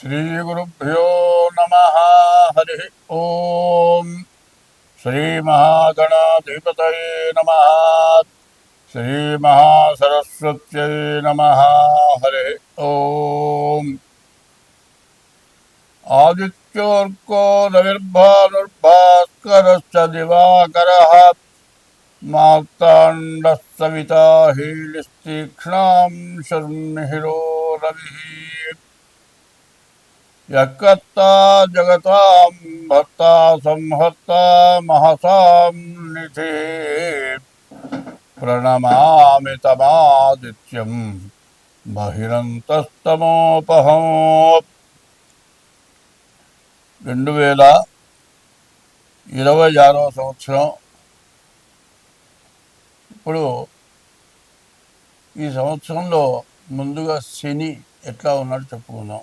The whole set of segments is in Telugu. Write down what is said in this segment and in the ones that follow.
श्रीगुरुभ्यो नमः। हरिः ॐ श्रीमहागणाधिपतये नमः। श्रीमहासरस्वत्यै नमः। हरिः ॐ आदित्योर्को रविर्भानुर्भास्करश्च दिवाकरः। मार्ताण्डः सविता हीलिस्तीक्ष्णां शर्मिहिरो रविः। యకర్త జగతాం భర్త సంహర్త మహసాం నిధి ప్రణమామి తమాదిత్యం బహిరంతస్తమోపహం రెండు వేల ఇరవై ఆరవ సంవత్సరం ఇప్పుడు ఈ సంవత్సరంలో ముందుగా శని ఎట్లా ఉన్నాడో చెప్పుకుందాం.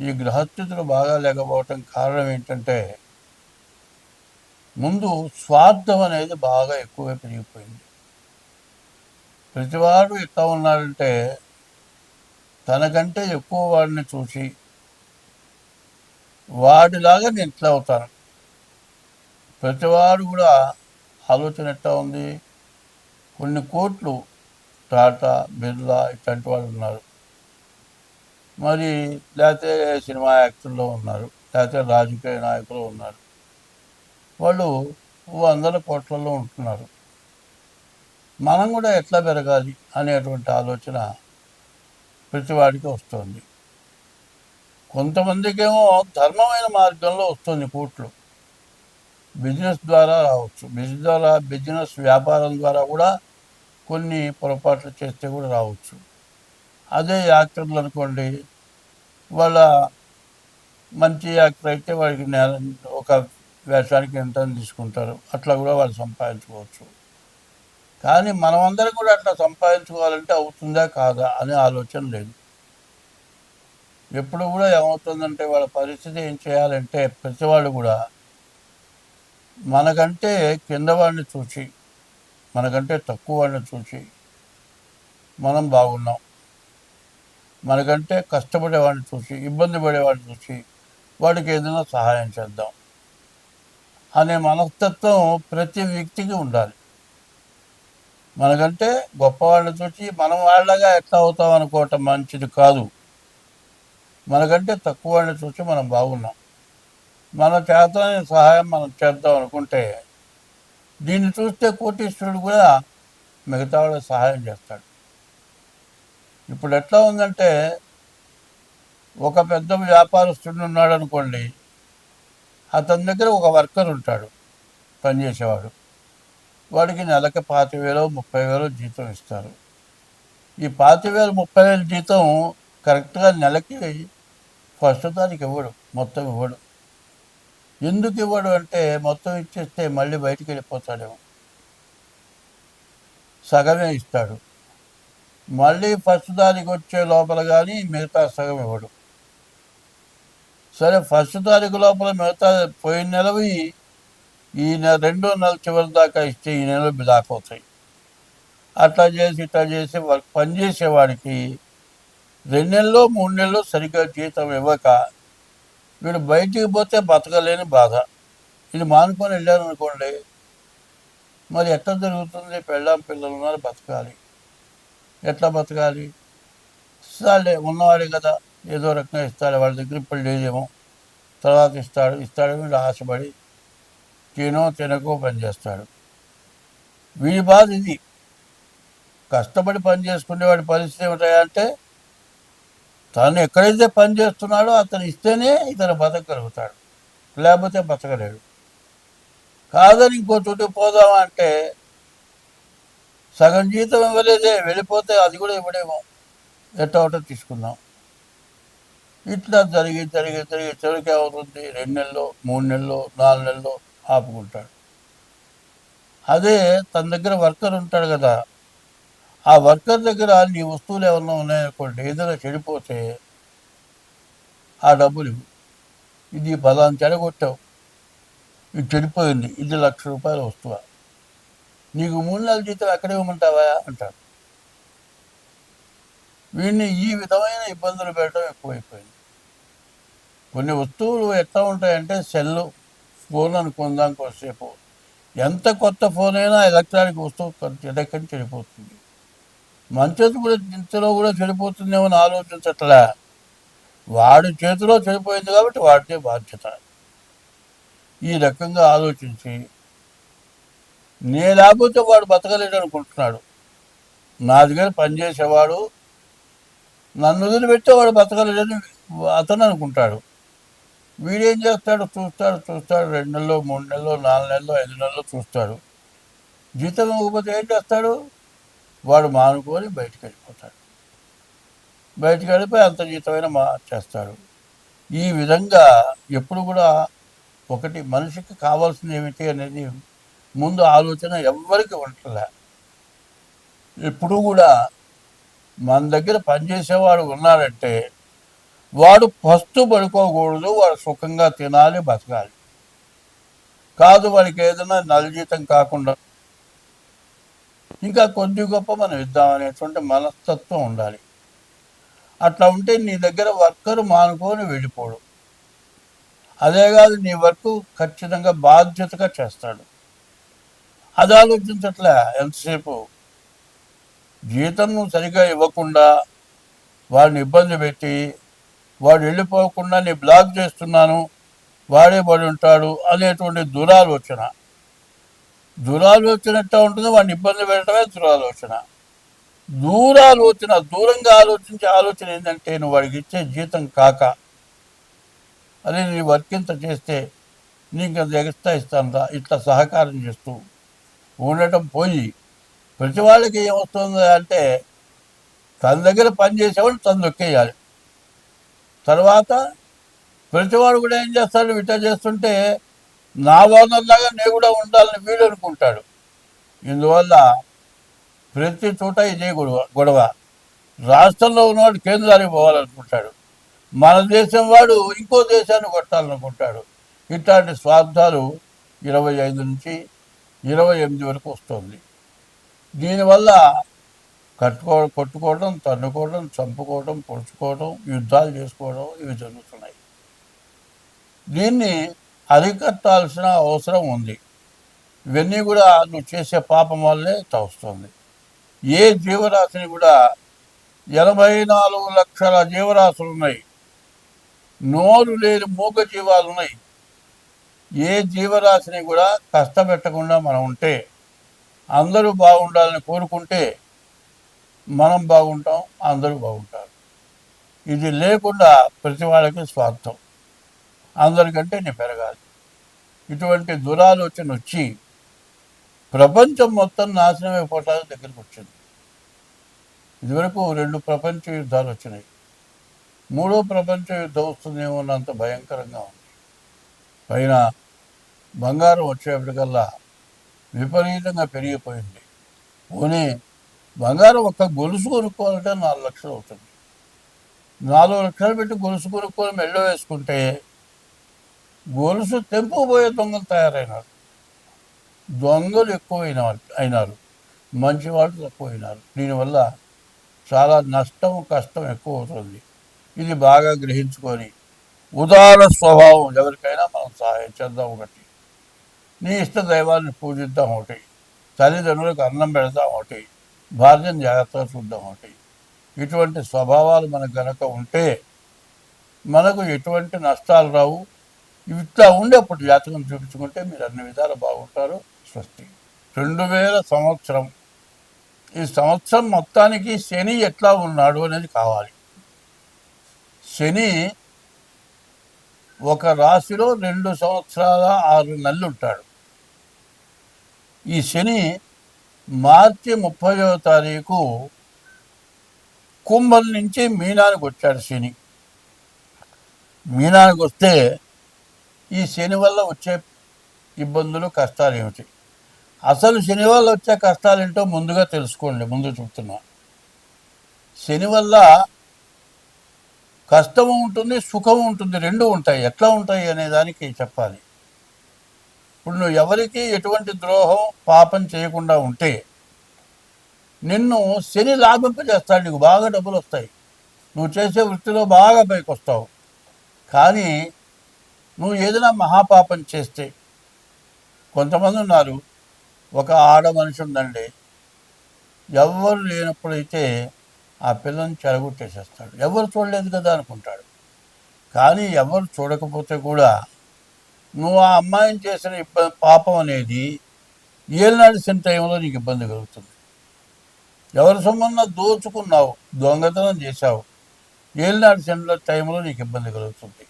ఈ గ్రహస్థితులు బాగా లేకపోవటం కారణం ఏంటంటే ముందు స్వార్థం అనేది బాగా ఎక్కువగా పెరిగిపోయింది. ప్రతివాడు ఎట్లా ఉన్నారంటే తనకంటే ఎక్కువ వాడిని చూసి వాడిలాగా నేను ఇట్లా అవుతాను ప్రతివాడు కూడా ఆలోచన ఎట్లా ఉంది? కొన్ని కోట్లు టాటా బిర్లా ఇట్లాంటి వాళ్ళు ఉన్నారు. మరి లేకపోతే సినిమా యాక్టర్లో ఉన్నారు లేకపోతే రాజకీయ నాయకులు ఉన్నారు. వాళ్ళు వందల కోట్లలో ఉంటున్నారు. మనం కూడా ఎట్లా పెరగాలి అనేటువంటి ఆలోచన ప్రతివాడికి వస్తుంది. కొంతమందికేమో ధర్మమైన మార్గంలో వస్తుంది కోట్లు. బిజినెస్ ద్వారా రావచ్చు. బిజినెస్ ద్వారా బిజినెస్ వ్యాపారం ద్వారా కూడా కొన్ని పొరపాట్లు చేస్తే కూడా రావచ్చు. అదే యాక్టర్లు అనుకోండి వాళ్ళ మంచి యాక్టర్ అయితే వాడికి నెల ఒక వేషానికి ఎంత తీసుకుంటారు అట్లా కూడా వాళ్ళు సంపాదించుకోవచ్చు. కానీ మనమందరం కూడా అట్లా సంపాదించుకోవాలంటే అవుతుందా కాదా అనే ఆలోచన లేదు. ఎప్పుడు కూడా ఏమవుతుందంటే వాళ్ళ పరిస్థితి ఏం చేయాలంటే ప్రతివాడు కూడా మనకంటే కింద వాడిని చూసి మనకంటే తక్కువ వాడిని చూసి మనం బాగున్నాం. మనకంటే కష్టపడేవాడిని చూసి ఇబ్బంది పడేవాడిని చూసి వాడికి ఏదైనా సహాయం చేద్దాం అనే మనస్తత్వం ప్రతి వ్యక్తికి ఉండాలి. మనకంటే గొప్పవాళ్ళని చూసి మనం వాళ్ళగా ఎట్లా అవుతాం అనుకోవటం మంచిది కాదు. మనకంటే తక్కువ వాళ్ళని చూసి మనం బాగున్నాం. మన చేత సహాయం మనం చేద్దాం అనుకుంటే దీన్ని చూస్తే కోటీశ్వరుడు కూడా మిగతా వాళ్ళకి సహాయం చేస్తాడు. ఇప్పుడు ఎట్లా ఉందంటే ఒక పెద్ద వ్యాపారస్తుడు ఉన్నాడు అనుకోండి అతని దగ్గర ఒక వర్కర్ ఉంటాడు పనిచేసేవాడు. వాడికి నెలకి పాతి వేలు ముప్పై వేలు జీతం ఇస్తారు. ఈ పాతి వేలు ముప్పై వేలు జీతం కరెక్ట్గా నెలకి ఫస్ట్ తారీఖు ఇవ్వడు మొత్తం ఇవ్వడు. ఎందుకు ఇవ్వడు అంటే మొత్తం ఇచ్చేస్తే మళ్ళీ బయటికి వెళ్ళిపోతాడేమో. సగమే ఇస్తాడు. మళ్ళీ ఫస్ట్ తారీఖు వచ్చే లోపల కానీ మిగతా సగం ఇవ్వడు. సరే ఫస్ట్ తారీఖు లోపల మిగతా పోయిన నెలవి ఈ నెల రెండో నెల చివరి దాకా ఇస్తే ఈ నెల దాకపోతాయి అట్లా చేసి ఇట్లా చేసి వర్క్ పనిచేసేవాడికి రెండు నెలలు మూడు నెలలు సరిగ్గా జీతం ఇవ్వక వీడు బయటికి పోతే బతకలేని బాధ. ఇది మానుకొని వెళ్ళారు అనుకోండి మరి ఎట్లా జరుగుతుంది? పెళ్ళాం పిల్లలు ఉన్నారు బతకాలి. ఎట్లా బతకాలి? ఇస్తాడులే ఉన్నవాడే కదా. ఏదో రకంగా ఇస్తాడు వాళ్ళ దగ్గర ఇప్పుడు లేదేమో. తర్వాత ఇస్తాడు ఇస్తాడు ఆశపడి తినో తినకో పని చేస్తాడు. వీడి బాధ ఇది. కష్టపడి పని చేసుకునేవాడి పరిస్థితి ఏమిటంటే తను ఎక్కడైతే పని చేస్తున్నాడో అతను ఇస్తేనే ఇతను బతకగలుగుతాడు. లేకపోతే బతకలేడు. కాదని ఇంకో చుట్టూ పోదామంటే సగం జీతం ఇవ్వలేదే వెళ్ళిపోతే అది కూడా ఇవ్వడేమో. ఎట్టో ఒకటో తీసుకుందాం. ఇట్లా జరిగి జరిగి జరిగి చివరికి అవుతుంది రెండు నెలలు మూడు నెలలు నాలుగు నెలలు ఆపుకుంటాడు. అదే తన దగ్గర వర్కర్ ఉంటాడు కదా. ఆ వర్కర్ దగ్గర నీ వస్తువులు ఏమన్నా ఉన్నాయనుకోండి ఏదైనా చెడిపోతే ఆ డబ్బులు ఇది పలానా చెడగొట్టావు. ఇది చెడిపోయింది. ఇది లక్ష రూపాయల వస్తువా? నీకు మూడు నెలల జీతం అక్కడే ఇవ్వమంటావా అంటాడు. వీడిని ఈ విధమైన ఇబ్బందులు పెట్టడం ఎక్కువైపోయింది. కొన్ని వస్తువులు ఎట్లా ఉంటాయంటే సెల్లు ఫోన్ అనుకుందాం కొద్దిసేపు. ఎంత కొత్త ఫోన్ అయినా ఎలక్ట్రానిక్ వస్తువు చెడక్కని చెడిపోతుంది. మంచిది కూడా ఇంతలో కూడా చెడిపోతుందేమో అని ఆలోచించట్లే. వాడి చేతిలో చెడిపోయింది కాబట్టి వాడితే బాధ్యత. ఈ రకంగా ఆలోచించి నే లేకపోతే వాడు బతకలేడు అనుకుంటున్నాడు. నా దగ్గర పనిచేసేవాడు నన్ను వదిలిపెట్టే వాడు బతకలేడని అతను అనుకుంటాడు. వీడేం చేస్తాడు? చూస్తాడు చూస్తాడు. రెండు నెలలు మూడు నెలలు నాలుగు నెలలు ఐదు నెలలు చూస్తాడు. జీతం ఇవ్వకపోతే ఏం చేస్తాడు? వాడు మానుకొని బయటికి వెళ్ళిపోతాడు. బయటికి వెళ్ళిపోయి అంత జీతమైన మా చేస్తాడు. ఈ విధంగా ఎప్పుడు కూడా ఒకటి మనిషికి కావాల్సింది ఏమిటి అనేది ముందు ఆలోచన ఎవ్వరికి ఉండలే ఎప్పుడు కూడా మన దగ్గర పనిచేసేవాడు ఉన్నాడంటే వాడు ఫస్ట్ పడుకోకూడదు వాడు సుఖంగా తినాలి బతకాలి. కాదు వాడికి ఏదైనా నలజీతం కాకుండా ఇంకా కొద్ది గొప్ప మనం ఇద్దామనేటువంటి మనస్తత్వం ఉండాలి. అట్లా ఉంటే నీ దగ్గర వర్కర్ మానుకొని వెళ్ళిపోడు. అదే కాదు నీ వర్క్ ఖచ్చితంగా బాధ్యతగా చేస్తాడు. అది ఆలోచించట్లే ఎంతసేపు? జీతం నువ్వు సరిగా ఇవ్వకుండా వాడిని ఇబ్బంది పెట్టి వాడు వెళ్ళిపోకుండా నీ బ్లాక్ చేస్తున్నాను వాడే పడి ఉంటాడు అనేటువంటి దురాలోచన. దురాలోచన ఎట్లా ఉంటుందో వాడిని ఇబ్బంది పెట్టడమే దురాలోచన. దూరాలోచన దూరంగా ఆలోచించే ఆలోచన ఏంటంటే నువ్వు వాడికి ఇచ్చే జీతం కాక అదే నీ వర్కింత ఇంత చేస్తే నీకు అది ఎగస్తా ఇస్తాను ఇట్లా సహకారం చేస్తూ ఉండటం పోయి ప్రతి వాళ్ళకి ఏమొస్తుంది అంటే తన దగ్గర పని చేసేవాడు తను దొక్కేయాలి తర్వాత ప్రతివాడు కూడా ఏం చేస్తాడు విట చేస్తుంటే నా ఓనర్లాగా నేను కూడా ఉండాలని వీడు అనుకుంటాడు. ఇందువల్ల ప్రతి చోట ఇదే గొడవ గొడవ. రాష్ట్రంలో ఉన్నవాడు కేంద్రానికి పోవాలనుకుంటాడు. మన దేశం వాడు ఇంకో దేశాన్ని కొట్టాలనుకుంటాడు. ఇట్లాంటి స్వార్థాలు ఇరవై ఐదు నుంచి ఇరవై ఎనిమిది వరకు వస్తుంది. దీనివల్ల కట్టుకో కొట్టుకోవడం తన్నుకోవడం చంపుకోవడం పొడుచుకోవడం యుద్ధాలు చేసుకోవడం ఇవి జరుగుతున్నాయి. దీన్ని అరికట్టాల్సిన అవసరం ఉంది. ఇవన్నీ కూడా నువ్వు చేసే పాపం వల్లే తవస్తుంది ఏ జీవరాశిని కూడా ఎనభై నాలుగు లక్షల జీవరాశులు ఉన్నాయి. నోరు లేని మూగ జీవాలు ఉన్నాయి. ఏ జీవరాశిని కూడా కష్టపెట్టకుండా మనం ఉంటే అందరూ బాగుండాలని కోరుకుంటే మనం బాగుంటాం అందరూ బాగుంటారు. ఇది లేకుండా ప్రతి వాళ్ళకి స్వార్థం. అందరికంటే నేను పెరగాలి. ఇటువంటి దురాలోచన వచ్చి ప్రపంచం మొత్తం నాశనం అయిపోవటానికి దగ్గరికి వచ్చింది. ఇదివరకు రెండు ప్రపంచ యుద్ధాలు వచ్చినాయి. మూడో ప్రపంచ యుద్ధం వస్తుందేమో అంత భయంకరంగా ఉంది. పైన బంగారం వచ్చేప్పటికల్లా విపరీతంగా పెరిగిపోయింది. పోనీ బంగారం ఒక్క గొలుసు కొనుక్కోవాలంటే నాలుగు లక్షలు అవుతుంది. నాలుగు లక్షలు పెట్టి గొలుసు కొనుక్కొని మెళ్ళ వేసుకుంటే గొలుసు తెంపుకుపోయే దొంగలు తయారైనారు. దొంగలు ఎక్కువైన అయినారు. మంచి వాళ్ళు తక్కువైనారు. దీనివల్ల చాలా నష్టం కష్టం ఎక్కువ అవుతుంది. ఇది బాగా గ్రహించుకొని ఉదార స్వభావం ఎవరికైనా మనం సహాయం చేద్దాం ఒకటి. నీ ఇష్ట దైవాన్ని పూజిద్దాం ఒకటి. తల్లిదండ్రులకు అన్నం పెడదాం ఒకటి. భార్యను జాగ్రత్తగా చూద్దాం ఒకటి. ఇటువంటి స్వభావాలు మనకు గనక ఉంటే మనకు ఎటువంటి నష్టాలు రావు. ఇట్లా ఉండేప్పుడు జాతకం చూపించుకుంటే మీరు అన్ని విధాలు బాగుంటారు. స్వస్తి. రెండు వేల సంవత్సరం. ఈ సంవత్సరం మొత్తానికి శని ఎట్లా ఉన్నాడు అనేది కావాలి. శని ఒక రాశిలో రెండు సంవత్సరాల ఆరు నెలలు ఉంటాడు. ఈ శని మార్చి ముప్పైవ తారీఖు కుంభం నుంచి మీనానికి వచ్చాడు శని. మీనానికి వస్తే ఈ శని వల్ల వచ్చే ఇబ్బందులు కష్టాలు ఏమిటి? అసలు శని వల్ల వచ్చే కష్టాలు ఏంటో ముందుగా తెలుసుకోండి ముందు చెప్తున్నా. శని వల్ల కష్టము ఉంటుంది సుఖం ఉంటుంది రెండు ఉంటాయి. ఎట్లా ఉంటాయి అనే దానికి చెప్పాలి. ఇప్పుడు నువ్వు ఎవరికి ఎటువంటి ద్రోహం పాపం చేయకుండా ఉంటే నిన్ను శని లాభింపజేస్తాడు నీకు బాగా డబ్బులు వస్తాయి. నువ్వు చేసే వృత్తిలో బాగా పైకి వస్తావు కానీ నువ్వు ఏదైనా మహాపాపం చేస్తే కొంతమంది ఉన్నారు ఒక ఆడ మనిషి ఉందండి. ఎవరు లేనప్పుడైతే ఆ పిల్లని చెరగొట్టేసేస్తాడు. ఎవరు చూడలేదు కదా అనుకుంటాడు. కానీ ఎవరు చూడకపోతే కూడా నువ్వు ఆ అమ్మాయిని చేసిన ఇబ్బంది పాపం అనేది ఏలినాడిసిన టైంలో నీకు ఇబ్బంది కలుగుతుంది. ఎవరి సొమ్మన్నా దోచుకున్నావు దొంగతనం చేశావు ఏలినాడిసిన టైంలో నీకు ఇబ్బంది కలుగుతుంది.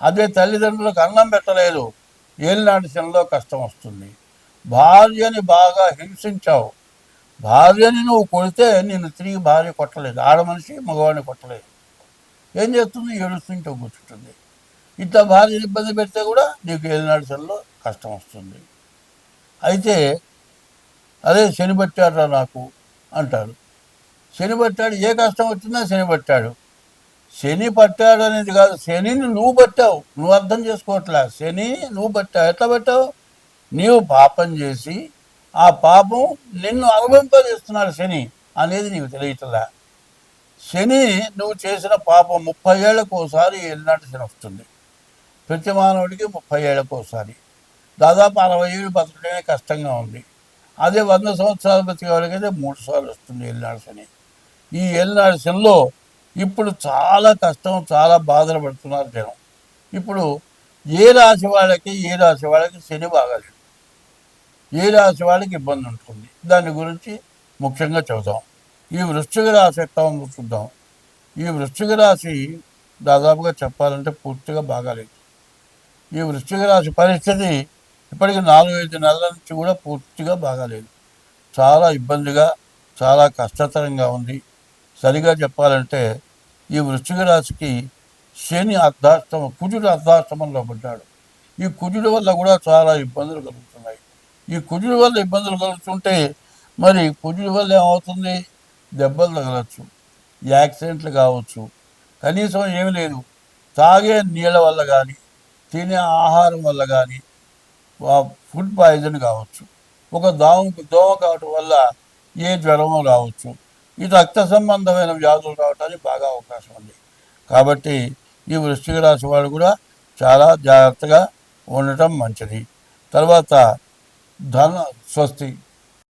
అదే తల్లిదండ్రులకు అన్నం పెట్టలేదు ఏలినాటి కష్టం వస్తుంది. భార్యని బాగా హింసించావు భార్యని నువ్వు కొడితే నేను తిరిగి భార్య కొట్టలేదు. ఆడ మనిషి మగవాడిని కొట్టలేదు. ఏం చేస్తుంది? ఏడుస్తుంటే కూర్చుంటుంది. ఇంత భార్యని ఇబ్బంది పెడితే కూడా నీకు ఏది శనిలో కష్టం వస్తుంది. అయితే అదే శనిబట్టాడురా నాకు అంటారు. శని పట్టాడు ఏ కష్టం వచ్చిందా శని పట్టాడు. శని పట్టాడు అనేది కాదు శనిని నువ్వు పట్టావు. నువ్వు అర్థం చేసుకోవట్లే. శని నువ్వు పట్టావు. ఎట్లా పట్టావు? నీవు పాపం చేసి ఆ పాపం నిన్ను అనుభవింపజేస్తున్నాడు శని అనేది నీకు తెలియటలా. శని నువ్వు చేసిన పాపం ముప్పై ఏళ్ళకు ఒకసారి ఎల్నాటి శని వస్తుంది. ప్రతి మానవుడికి ముప్పై ఏళ్ళకు ఒకసారి. దాదాపు అరవై ఏళ్ళు బతకడమే కష్టంగా ఉంది. అదే వంద సంవత్సరాలు బతికేవాళ్ళకైతే మూడు సార్లు వస్తుంది ఎల్నాడు శని. ఈ ఎల్నాడు శనిలో ఇప్పుడు చాలా కష్టం చాలా బాధలు పడుతున్నారు జనం. ఇప్పుడు ఏ రాశి వాళ్ళకి ఏ రాశి వాళ్ళకి శని బాగాలేదు ఏ రాశి వాళ్ళకి ఇబ్బంది ఉంటుంది? దాని గురించి ముఖ్యంగా చెబుతాం ఈ వృశ్చిక రాశి ఎట్లా ఉందో చూద్దాం. ఈ వృశ్చిక రాశి దాదాపుగా చెప్పాలంటే పూర్తిగా బాగాలేదు. ఈ వృశ్చిక రాశి పరిస్థితి ఇప్పటికి నాలుగు ఐదు నెలల నుంచి కూడా పూర్తిగా బాగాలేదు. చాలా ఇబ్బందిగా చాలా కష్టతరంగా ఉంది. సరిగా చెప్పాలంటే ఈ వృశ్చిక రాశికి శని అర్ధాష్టమ కుజుడు అర్ధాష్టమంలో పడ్డాడు ఈ కుజుడు వల్ల కూడా చాలా ఇబ్బందులు కలుగుతాయి. ఈ కుజుడి వల్ల ఇబ్బందులు కలుగుతుంటే మరి కుజుడి వల్ల ఏమవుతుంది? దెబ్బలు తగలచ్చు. యాక్సిడెంట్లు కావచ్చు. కనీసం ఏమీ లేదు. తాగే నీళ్ళ వల్ల కానీ తినే ఆహారం వల్ల కానీ ఫుడ్ పాయిజన్ కావచ్చు. ఒక దోమ దోమ కావటం వల్ల ఏ జ్వరము రావచ్చు. ఈ రక్త సంబంధమైన వ్యాధులు రావడానికి బాగా అవకాశం ఉంది. కాబట్టి ఈ వృశ్చిక రాశి వాళ్ళు కూడా చాలా జాగ్రత్తగా ఉండటం మంచిది. తర్వాత ధన స్వస్తి